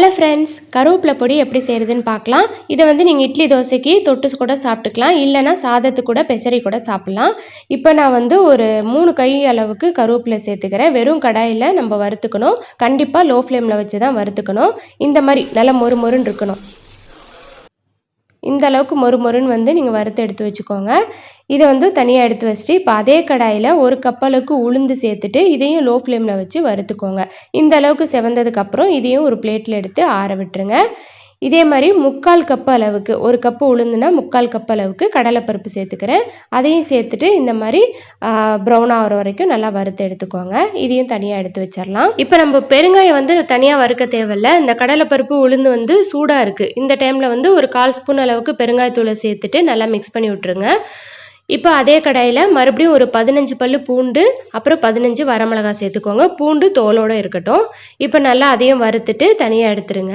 Hello friends கருவேப்பிலை பொடி எப்படி செய்கிறதுன்னு பார்க்கலாம். இதை வந்து நீங்கள் இட்லி தோசைக்கு தொட்டு கூட சாப்பிட்டுக்கலாம். இல்லைன்னா சாதத்து கூட பெசரி கூட சாப்பிட்லாம். இப்போ நான் வந்து ஒரு மூணு கை அளவுக்கு கருவேப்பிலை சேர்த்துக்கிறேன். வெறும் கடாயில் நம்ம வறுத்துக்கணும். கண்டிப்பாக லோ ஃப்ளேமில் வச்சு தான் வறுத்துக்கணும். இந்த மாதிரி நல்லா மொறு மொறுன்னு இருக்கணும். இந்த அளவுக்கு மொறு மொறுன்னு வந்து நீங்கள் வறுத்து எடுத்து வச்சுக்கோங்க. இதை வந்து தனியாக எடுத்து வச்சுட்டு இப்போ அதே கடாயில் ஒரு கப்பலுக்கு உளுந்து சேர்த்துட்டு இதையும் லோ ஃப்ளேமில் வச்சு வறுத்துக்கோங்க. இந்த அளவுக்கு செவந்ததுக்கப்புறம் இதையும் ஒரு பிளேட்டில் எடுத்து ஆற விட்டுருங்க. இதே மாதிரி முக்கால் கப் அளவுக்கு ஒரு கப்பு உளுந்துனா முக்கால் கப் அளவுக்கு கடலைப்பருப்பு சேர்த்துக்கிறேன். அதையும் சேர்த்துட்டு இந்த மாதிரி ப்ரௌன் ஆகிற வரைக்கும் நல்லா வறுத்து எடுத்துக்கோங்க. இதையும் தனியாக எடுத்து வச்சிடலாம் இப்போ நம்ம பெருங்காயம் வந்து தனியாக வறுக்க தேவையில்ல. இந்த கடலைப்பருப்பு உளுந்து வந்து சூடாக இருக்குது இந்த டைமில் வந்து ஒரு கால் ஸ்பூன் அளவுக்கு பெருங்காயத்தூளை சேர்த்துட்டு நல்லா மிக்ஸ் பண்ணி விட்ருங்க இப்போ அதே கடாயில் மறுபடியும் ஒரு பதினஞ்சு பல் பூண்டு அப்புறம் பதினஞ்சு வரமிளகாய் சேர்த்துக்கோங்க. பூண்டு தோலோடு இருக்கட்டும். இப்போ நல்லா அதையும் வறுத்துட்டு தனியாக எடுத்துருங்க.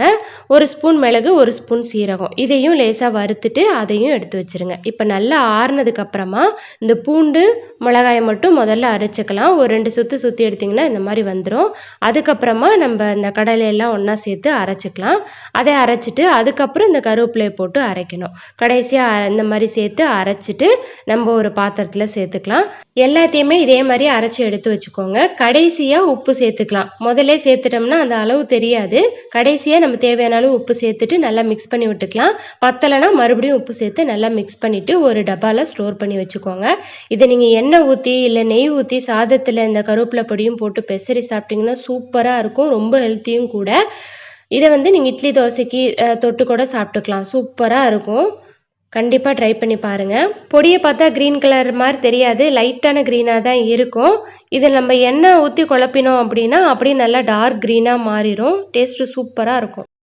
ஒரு ஸ்பூன் மிளகு ஒரு ஸ்பூன் சீரகம். இதையும் லேசாக வறுத்துட்டு அதையும் எடுத்து வச்சுருங்க. இப்போ நல்லா ஆறுனதுக்கப்புறமா இந்த பூண்டு மிளகாயை மட்டும் முதல்ல அரைச்சிக்கலாம். ஒரு ரெண்டு சுற்றி சுற்றி எடுத்திங்கன்னா இந்த மாதிரி வந்துடும் அதுக்கப்புறமா நம்ம இந்த கடலையெல்லாம் ஒன்றா சேர்த்து அரைச்சிக்கலாம். அதை அரைச்சிட்டு அதுக்கப்புறம் இந்த கருவேப்பிலையை போட்டு அரைக்கணும். கடைசியாக இந்த மாதிரி சேர்த்து அரைச்சிட்டு நம்ம நம்ம ஒரு பாத்திரத்தில் சேர்த்துக்கலாம். எல்லாத்தையுமே இதே மாதிரி அரைச்சி எடுத்து வச்சுக்கோங்க. கடைசியாக உப்பு சேர்த்துக்கலாம். முதல்ல சேர்த்துட்டோம்னா அந்த அளவு தெரியாது. கடைசியாக நம்ம தேவையான அளவு உப்பு சேர்த்துட்டு நல்லா மிக்ஸ் பண்ணி விட்டுக்கலாம். பத்தலைனா மறுபடியும் உப்பு சேர்த்து நல்லா மிக்ஸ் பண்ணிவிட்டு ஒரு டப்பாவில் ஸ்டோர் பண்ணி வச்சுக்கோங்க. இதை நீங்கள் எண்ணெய் ஊற்றி இல்லை நெய் ஊற்றி சாதத்தில் இந்த கருவேப்பிலை பொடியும் போட்டு பெசரி சாப்பிட்டிங்கன்னா சூப்பராக இருக்கும். ரொம்ப ஹெல்த்தியும் கூட. இதை வந்து நீங்கள் இட்லி தோசைக்கு தொட்டு கூட சாப்பிட்டுக்கலாம். சூப்பராக இருக்கும். கண்டிப்பாக ட்ரை பண்ணி பாருங்கள் பொடியை பார்த்தா க்ரீன் கலர் மாதிரி தெரியாது. லைட்டான க்ரீனாக தான் இருக்கும். இதை நம்ம எண்ணெய் ஊற்றி குழப்பினோம் அப்படின்னா அப்படியே நல்லா டார்க் க்ரீனாக மாறிடும். டேஸ்ட்டு சூப்பராக இருக்கும்.